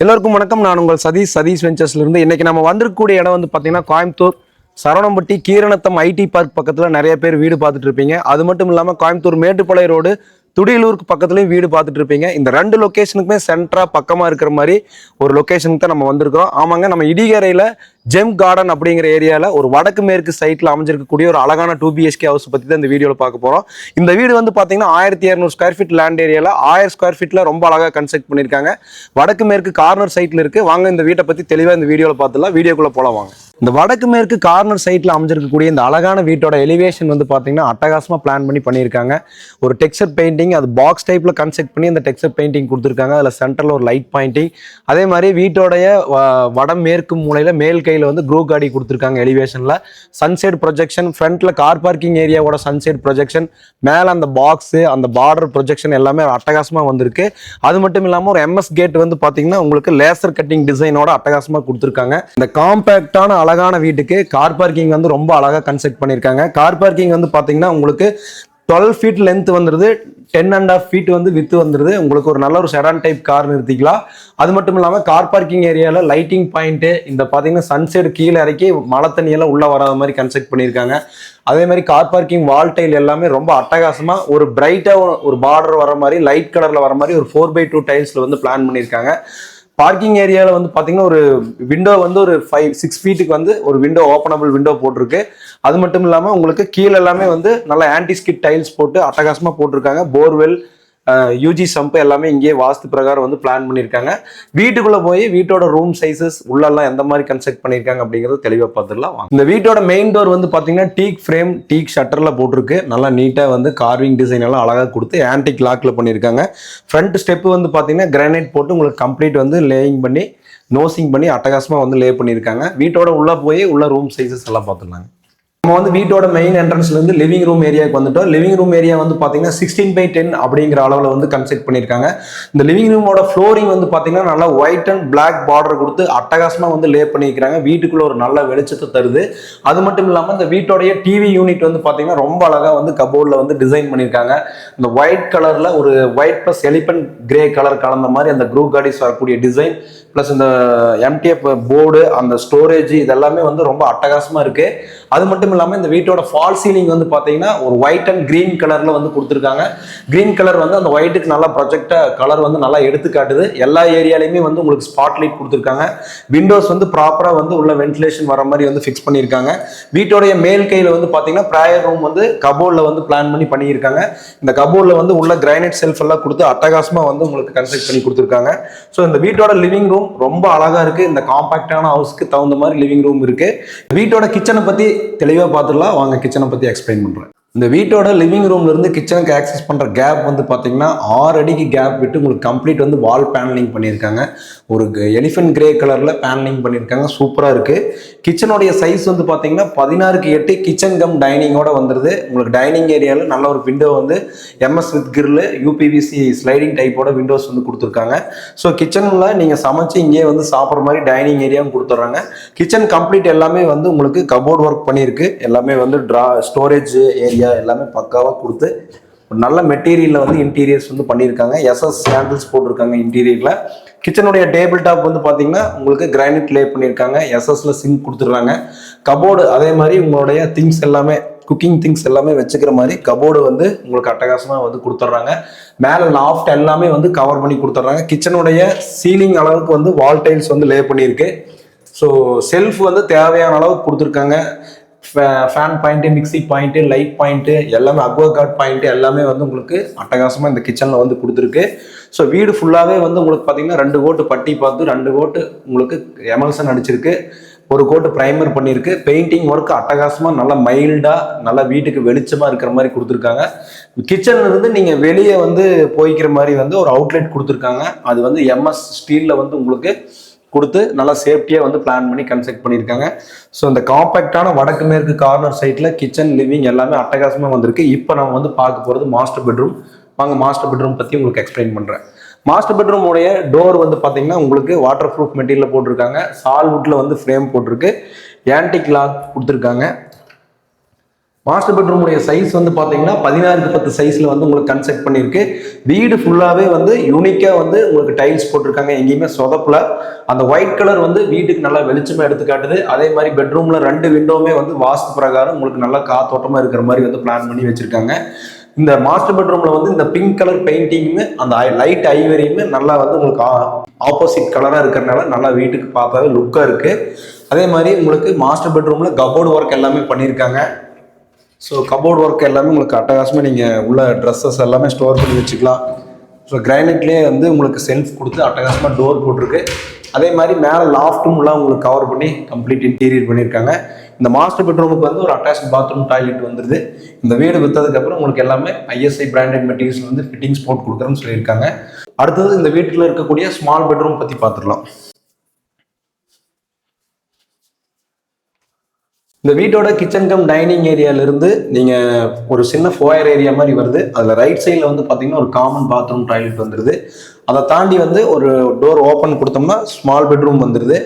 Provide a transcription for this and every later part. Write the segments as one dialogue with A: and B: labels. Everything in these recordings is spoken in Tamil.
A: எல்லோருக்கும் வணக்கம். நான் உங்கள் சதீஷ். சதீஷ் வெஞ்சர்ஸ்ல இருந்து இன்னைக்கு நம்ம வந்திருக்கக்கூடிய இடம் வந்து பார்த்தீங்கன்னா கோயம்புத்தூர். சரவணம்பட்டி கீரணத்தம் ஐடி பார்க் பக்கத்தில் நிறைய பேர் வீடு பார்த்துட்டு இருப்பீங்க. அது மட்டும் இல்லாமல் கோயம்புத்தூர் மேட்டுப்பாளைய ரோடு துடியலூருக்கு பக்கத்துலேயும் வீடு பார்த்துட்டு இருப்பீங்க. இந்த ரெண்டு லொக்கேஷனுக்குமே சென்டராக பக்கமாக இருக்கிற மாதிரி ஒரு லொக்கேஷனுக்கு தான் நம்ம வந்திருக்கிறோம் ஆமாங்க நம்ம இடிகரையில் ஜெம் கார்டன் அப்படிங்கிற ஏரியாவில் ஒரு வடக்கு மேற்கு சைட்டில் அமைஞ்சிருக்கக்கூடிய ஒரு அழகான டூ பிஹெச்கே ஹவுஸ் பற்றி தான் இந்த வீடியோவில் பார்க்க போகிறோம் இந்த வீடு வந்து பார்த்தீங்கன்னா ஆயிரத்தி இரநூறு ஸ்கொயர் ஃபீட் லேண்ட் ஏரியாவில் ஆயிரம் ஸ்கொயர் ஃபீட்டில் ரொம்ப அழகாக கன்ஸ்ட்ரக்ட் பண்ணியிருக்காங்க. வடக்கு மேற்கு கார்னர் சைட்டில் இருக்குது வாங்க இந்த வீட்டை பற்றி தெளிவாக இந்த வீடியோவில் பார்த்துலாம் வீடியோக்குள்ளே போகலாம் வாங்க. இந்த வடக்கு மேற்கு கார்னர் சைட்டில் அமைஞ்சிருக்கக்கூடிய இந்த அழகான வீட்டோட எலிவேஷன் வந்து பார்த்தீங்கன்னா அட்டகாசமாக பிளான் பண்ணி பண்ணியிருக்காங்க. ஒரு டெக்ஸ்சர் பெயிண்டிங் அது பாக்ஸ் டைப்பில் கன்செக்ட் பண்ணி அந்த டெக்ஸ்சர் பெயிண்டிங் கொடுத்துருக்காங்க. அதில் சென்டரில் ஒரு லைட் பாயிண்டிங் அதே மாதிரி வீட்டோடைய வ- வடமேற்கு மூலையில் மேல் கையில் வந்து க்ரூ காடி கொடுத்துருக்காங்க எலிவேஷனில் சன்செட் ப்ரொஜெக்ஷன் ஃப்ரண்ட்டில் கார் பார்க்கிங் ஏரியாவோட சன்செட் ப்ரொஜெக்ஷன் மேலே அந்த பாக்ஸு அந்த பார்டர் ப்ரொஜெக்ஷன் எல்லாமே அட்டகாசமாக வந்திருக்கு. அது மட்டும் இல்லாமல் ஒரு எம்எஸ் கேட் வந்து பார்த்தீங்கன்னா உங்களுக்கு லேசர் கட்டிங் டிசைனோட அட்டகாசமாக கொடுத்துருக்காங்க. இந்த காம்பேக்டான அழகான வீட்டுக்கு கார் பார்க்கிங் வந்து ரொம்ப அழகாக கன்ஸ்ட்ரக்ட் பண்ணியிருக்காங்க. கார் பார்க்கிங் வந்து பார்த்தீங்கன்னா உங்களுக்கு டுவெல் ஃபீட் லென்த் வந்துடுது டென் அண்ட் ஆஃப் ஃபீட் வந்து வித்து வந்துருது. உங்களுக்கு ஒரு நல்ல ஒரு செடான் டைப் கார் நிறுத்திக்கலாம். அது மட்டும் இல்லாமல் கார் பார்க்கிங் ஏரியாவில் லைட்டிங் பாயிண்ட்டு இந்த பார்த்தீங்கன்னா சன்செட் கீழே இறக்கி மழை தண்ணியெல்லாம் உள்ளே வராத மாதிரி கன்ஸ்ட்ரக்ட் பண்ணியிருக்காங்க. அதே மாதிரி கார் பார்க்கிங் வால் டைல் எல்லாமே ரொம்ப அட்டகாசமாக ஒரு பிரைட்டாக ஒரு பார்டர் வர மாதிரி லைட் கலரில் வர மாதிரி ஒரு ஃபோர் பை டூ டைல்ஸில் வந்து பிளான் பண்ணியிருக்காங்க. பார்க்கிங் ஏரியாவில் வந்து பார்த்தீங்கன்னா ஒரு விண்டோ வந்து ஒரு ஃபைவ் சிக்ஸ் ஃபீட்டுக்கு வந்து ஒரு விண்டோ ஓப்பனபிள் விண்டோ போட்டிருக்கு. அது மட்டும் இல்லாமல் உங்களுக்கு கீழே எல்லாமே வந்து நல்ல ஆன்டி ஸ்கிட் டைல்ஸ் போட்டு அட்டகாசமாக போட்டிருக்காங்க. போர்வெல் யூஜி சம்ப் எல்லாமே இங்கேயே வாஸ்து பிரகாரம் வந்து பிளான் பண்ணியிருக்காங்க. வீட்டுக்குள்ளே போய் வீட்டோட ரூம் சைஸஸ் உள்ளெல்லாம் எந்த மாதிரி கன்ஸ்ட்ரக்ட் பண்ணியிருக்காங்க அப்படிங்கிறது தெளிவாக பார்த்துடலாம். இந்த வீட்டோட மெயின் டோர் வந்து பார்த்தீங்கன்னா டீக் ஃப்ரேம் டீக் ஷட்டரில் போட்டிருக்கு. நல்லா நீட்டாக வந்து கார்விங் டிசைன் எல்லாம் அழகாக கொடுத்து ஆன்டிக் லாக்கில் பண்ணியிருக்காங்க. ஃப்ரண்ட் ஸ்டெப்பு வந்து பார்த்தீங்கன்னா கிரானைட் போட்டு உங்களுக்கு கம்ப்ளீட் வந்து லேயிங் பண்ணி நோசிங் பண்ணி அட்டகாசமாக வந்து லே பண்ணியிருக்காங்க. வீட்டோட உள்ளே போய் உள்ள ரூம் சைஸஸ் எல்லாம் பார்த்துடலாங்க. நம்ம வந்து வீட்டோட மெயின் என்ட்ரன்ஸ்லேருந்து லிவிங் ரூம் ஏரியாவுக்கு வந்துட்டோம். லிவிங் ரூம் ஏரியா வந்து பார்த்தீங்கன்னா சிக்ஸ்டீன் பை டென் அப்படிங்கிற அளவில் வந்து கன்ஸ்ட்ரக்ட் பண்ணியிருக்காங்க. இந்த லிவிங் ரூமோட ஃப்ளோரிங் வந்து பார்த்தீங்கன்னா நல்லா ஒயிட் அண்ட் பிளாக் பார்டர் கொடுத்து அட்டகாசமாக வந்து லே பண்ணியிருக்கிறாங்க. வீட்டுக்குள்ள ஒரு நல்ல வெளிச்சத்தை தருது. அது மட்டும் இல்லாமல் இந்த வீட்டோடைய டிவி யூனிட் வந்து பார்த்தீங்கன்னா ரொம்ப அழகாக வந்து கபோர்டில் வந்து டிசைன் பண்ணியிருக்காங்க. இந்த ஒயிட் கலரில் ஒரு white plus elephant grey colour கலந்த மாதிரி அந்த க்ரூ கார்டிஸ் வரக்கூடிய டிசைன் ப்ளஸ் இந்த எம்டிஎஃப் போர்டு அந்த ஸ்டோரேஜ் இதெல்லாமே வந்து ரொம்ப அட்டகாசமாக இருக்குது அது மட்டும் இல்லாமல் இந்த வீட்டோட ஃபால் சீலிங் வந்து பார்த்தீங்கன்னா ஒரு ஒயிட் அண்ட் கிரீன் கலர்ல வந்து கொடுத்துருக்காங்க. கிரீன் கலர் வந்து அந்த ஒயிட்டுக்கு நல்லா ப்ரொஜெக்டா கலர் வந்து நல்லா எடுத்து காட்டுது. எல்லா ஏரியாலையுமே வந்து உங்களுக்கு ஸ்பாட் லைட் கொடுத்துருக்காங்க. விண்டோஸ் வந்து ப்ராப்பரா வந்து உள்ள வென்டிலேஷன் வர மாதிரி வந்து ஃபிக்ஸ் பண்ணியிருக்காங்க. வீட்டோடைய மேல் கையில் வந்து பார்த்தீங்கன்னா ப்ராயர் ரூம் வந்து கபோர்டில் வந்து பிளான் பண்ணி பண்ணியிருக்காங்க. இந்த கபோர்டில் வந்து உள்ள கிரைனைட் செல்ஃப் எல்லாம் கொடுத்து அட்டகாசமா வந்து உங்களுக்கு கன்ஸ்ட்ரக்ட் பண்ணி கொடுத்துருக்காங்க. ஸோ இந்த வீட்டோட லிவிங் ரூம் ரொம்ப அழகா இருக்கு. இந்த காம்பாக்டான ஹவுஸ்க்கு தகுந்த மாதிரி லிவிங் ரூம் இருக்கு. வீட்டோட கிச்சனை பத்தி தெளிவாக பார்த்துடலாம். வாங்க கிச்சனை பத்தி எக்ஸ்பிளைன் பண்ணுறேன் இந்த வீட்டோட லிவிங் ரூம்ல இருந்து கிச்சனுக்கு ஆக்சஸ் பண்ற கேப் வந்து பாத்தீங்கன்னா ஆறு அடிக்கு கேப் விட்டு உங்களுக்கு கம்ப்ளீட் வந்து வால் பேனலிங் பண்ணியிருக்காங்க. ஒரு எலிஃபென்ட் கிரே கலரில் பேனலிங் பண்ணியிருக்காங்க. சூப்பராக இருக்குது கிச்சனுடைய சைஸ் வந்து பார்த்தீங்கன்னா பதினாறுக்கு எட்டு கிச்சன் கம் டைனிங்கோட வந்துருது. உங்களுக்கு டைனிங் ஏரியாவில் நல்ல ஒரு விண்டோ வந்து MS with grill UPVC sliding டைப்போட windows வந்து கொடுத்துருக்காங்க. ஸோ கிச்சனில் நீங்கள் சமைச்சு இங்கேயே வந்து சாப்பிட்ற மாதிரி டைனிங் ஏரியாவும் கொடுத்துட்றாங்க. கிச்சன் கம்ப்ளீட் எல்லாமே வந்து உங்களுக்கு கபோர்ட் ஒர்க் பண்ணியிருக்கு. எல்லாமே வந்து ட்ரா ஸ்டோரேஜ் ஏரியா எல்லாமே பக்காவாக கொடுத்து ஒரு நல்ல மெட்டீரியலில் வந்து இன்டீரியர்ஸ் வந்து பண்ணியிருக்காங்க. எஸ்எஸ் கேண்டில்ஸ் போட்டிருக்காங்க இன்டீரியரில் கிச்சனுடைய டேபிள் டாப் வந்து பார்த்தீங்கன்னா உங்களுக்கு கிரானைட் லே பண்ணியிருக்காங்க. எஸ்எஸ்ல சிங்க் கொடுத்துட்றாங்க கபோர்டு அதே மாதிரி உங்களுடைய திங்ஸ் எல்லாமே குக்கிங் திங்ஸ் எல்லாமே வச்சுக்கிற மாதிரி கபோர்டு வந்து உங்களுக்கு அட்டகாசமாக வந்து கொடுத்துட்றாங்க. மேலே லாஃப்ட் எல்லாமே வந்து கவர் பண்ணி கொடுத்துட்றாங்க. கிச்சனுடைய சீலிங் அளவுக்கு வந்து வால் டைல்ஸ் வந்து லே பண்ணியிருக்கு. ஸோ செல்ஃப் வந்து தேவையான அளவுக்கு கொடுத்துருக்காங்க. Fan point mixie point light point எல்லாமே அக்வா கார்ட் பாயிண்ட்டு எல்லாமே வந்து உங்களுக்கு அட்டகாசமாக இந்த கிச்சனில் வந்து கொடுத்துருக்கு. ஸோ வீடு ஃபுல்லாகவே வந்து உங்களுக்கு பார்த்தீங்கன்னா ரெண்டு கோட்டு பட்டி பார்த்து ரெண்டு கோட்டு உங்களுக்கு எமல்சன் அடிச்சிருக்கு. ஒரு கோட்டு ப்ரைமர் பண்ணியிருக்கு. பெயிண்டிங் ஒர்க் அட்டகாசமாக நல்லா மைல்டாக நல்லா வீட்டுக்கு வெளிச்சமாக இருக்கிற மாதிரி கொடுத்துருக்காங்க. கிச்சன்லேருந்து நீங்கள் வெளியே வந்து போய்க்கிற மாதிரி வந்து ஒரு அவுட்லெட் கொடுத்துருக்காங்க. அது வந்து எம்எஸ் ஸ்டீலில் வந்து உங்களுக்கு கொடுத்து நல்லா சேஃப்டியாக வந்து பிளான் பண்ணி கன்ஸ்ட்ரக்ட் பண்ணியிருக்காங்க. ஸோ இந்த காம்பேக்டான வடக்கு மேற்கு கார்னர் சைட்டில் கிச்சன் லிவிங் எல்லாமே அட்டகாசமாக வந்திருக்கு. இப்போ நம்ம வந்து பார்க்க போகிறது மாஸ்டர் பெட்ரூம் வாங்க மாஸ்டர் பெட்ரூம் பற்றி உங்களுக்கு எக்ஸ்பிளைன் பண்ணுறேன் மாஸ்டர் பெட்ரூமோடைய டோர் வந்து பார்த்தீங்கன்னா உங்களுக்கு வாட்டர் ப்ரூஃப் மெட்டீரியல் போட்டிருக்காங்க. சால்வுட்டில் வந்து ஃப்ரேம் போட்டிருக்கு. ஆன்டிக் லாக் கொடுத்துருக்காங்க. மாஸ்டர் பெட்ரூமுடைய சைஸ் வந்து பார்த்தீங்கன்னா பதினாறுக்கு பத்து சைஸில் வந்து உங்களுக்கு கன்செக்ட் பண்ணியிருக்கு. வீடு ஃபுல்லாகவே வந்து யூனிக்காக வந்து உங்களுக்கு டைல்ஸ் போட்டிருக்காங்க. எங்கேயுமே சொதப்பில். அந்த ஒயிட் கலர் வந்து வீட்டுக்கு நல்லா வெளிச்சமாக எடுத்து காட்டுது. அதே மாதிரி பெட்ரூமில் ரெண்டு விண்டோவுமே வந்து வாஸ்து பிரகாரம் உங்களுக்கு நல்லா காத்தோட்டமாக இருக்கிற மாதிரி வந்து பிளான் பண்ணி வச்சுருக்காங்க. இந்த மாஸ்டர் பெட்ரூமில் வந்து இந்த பிங்க் கலர் பெயிண்டிங்குமே அந்த லைட் ஐவரியுமே நல்லா வந்து உங்களுக்கு ஆப்போசிட் கலராக இருக்கிறனால நல்லா வீட்டுக்கு பார்த்தாவே லுக்காக இருக்குது அதே மாதிரி உங்களுக்கு மாஸ்டர் பெட்ரூமில் கபோர்டு ஒர்க் எல்லாமே பண்ணியிருக்காங்க. ஸோ கபோர்ட் ஒர்க் எல்லாமே உங்களுக்கு அட்டகாசமாக நீங்கள் உள்ள ட்ரெஸ்ஸஸ் எல்லாமே ஸ்டோர் பண்ணி வச்சுக்கலாம். ஸோ கிரானைட்லேயே வந்து உங்களுக்கு செல்ஃப் கொடுத்து அட்டகாசமாக டோர் போட்டிருக்கு. அதே மாதிரி மேலே லாஃப்ட்டும் உங்களுக்கு கவர் பண்ணி கம்ப்ளீட் இன்டீரியர் பண்ணியிருக்காங்க. இந்த மாஸ்டர் பெட்ரூமுக்கு வந்து ஒரு அட்டாச் பாத்ரூம் டாய்லெட் வந்துருது. இந்த வீடு விற்றதுக்கப்புறம் உங்களுக்கு எல்லாமே ஐஎஸ்ஐ பிராண்டட் மெட்டீரியல்ஸ் வந்து ஃபிட்டிங்ஸ் போட்டு கொடுக்குறேன்னு சொல்லியிருக்காங்க. அடுத்தது இந்த வீட்டில் இருக்கக்கூடிய ஸ்மால் பெட்ரூம் பற்றி பார்த்துடலாம். இந்த வீட்டோட கிச்சன் கம் டைனிங் ஏரியாவிலிருந்து நீங்கள் ஒரு சின்ன ஃபோயர் ஏரியா மாதிரி வருது. அதில் ரைட் சைடில் வந்து பார்த்தீங்கன்னா ஒரு காமன் பாத்ரூம் டாய்லெட் வந்துடுது அதை தாண்டி வந்து ஒரு டோர் ஓப்பன் கொடுத்தோம்னா ஸ்மால் பெட்ரூம் வந்துடுது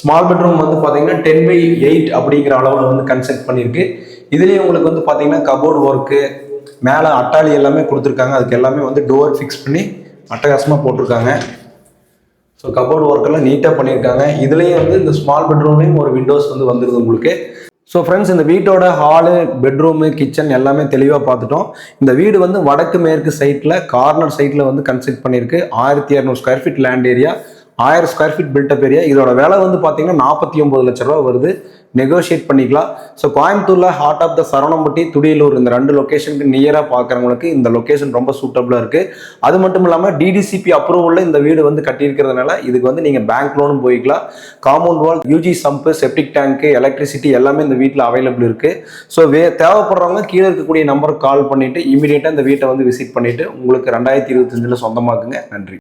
A: ஸ்மால் பெட்ரூம் வந்து பார்த்தீங்கன்னா டென் பை எயிட் அப்படிங்கிற அளவில் வந்து கன்செப்ட் பண்ணியிருக்கு. இதுலேயும் உங்களுக்கு வந்து பார்த்தீங்கன்னா கபோர்டு ஒர்க்கு மேலே அட்டாளி எல்லாமே கொடுத்துருக்காங்க. அதுக்கு எல்லாமே வந்து டோர் ஃபிக்ஸ் பண்ணி அட்டகாசமாக போட்டிருக்காங்க. ஸோ கபோர்டு ஒர்க்கெல்லாம் நீட்டாக பண்ணியிருக்காங்க. இதுலேயும் வந்து இந்த ஸ்மால் பெட்ரூம்லேயும் ஒரு விண்டோஸ் வந்து வந்துடுது உங்களுக்கு. ஸோ ஃப்ரெண்ட்ஸ் இந்த வீட்டோட ஹாலு பெட்ரூமு கிச்சன் எல்லாமே தெளிவாக பார்த்துட்டோம். இந்த வீடு வந்து வடக்கு மேற்கு சைட்டில் கார்னர் சைட்டில் வந்து கன்ஸ்ட்ரக்ட் பண்ணியிருக்கு. ஆயிரத்தி இரநூறு ஸ்கொயர் ஃபீட் லேண்ட் ஏரியா ஆயிரம் square feet built up area இதோட விலை வந்து பார்த்தீங்கன்னா நாற்பத்தி ஒம்பது லட்ச ரூபா வருது. நெகோஷியேட் பண்ணிக்கலாம். ஸோ கோயம்புத்தூரில் heart of the Saravanampatti Thudiyalur இந்த ரெண்டு லொக்கேஷனுக்கு நியராக பார்க்குறவங்களுக்கு இந்த லொக்கேஷன் ரொம்ப சூட்டபுளாக இருக்குது அது மட்டும் இல்லாமல் டிடிசிபி அப்ரூவலில் இந்த வீடு வந்து கட்டியிருக்கிறதுனால இதுக்கு வந்து நீங்கள் பேங்க் லோனும் போய்க்கலாம். Compound wall UG sump septic tank electricity எல்லாமே இந்த வீட்டில் அவைலபிள் இருக்குது ஸோ வே தேவைப்படுறவங்க கீழே இருக்கக்கூடிய நம்பருக்கு கால் பண்ணிவிட்டு இமீடியட்டாக இந்த வீட்டை வந்து விசிட் பண்ணிவிட்டு உங்களுக்கு ரெண்டாயிரத்தி இருபத்தஞ்சில் சொந்தமாக்குங்க. நன்றி.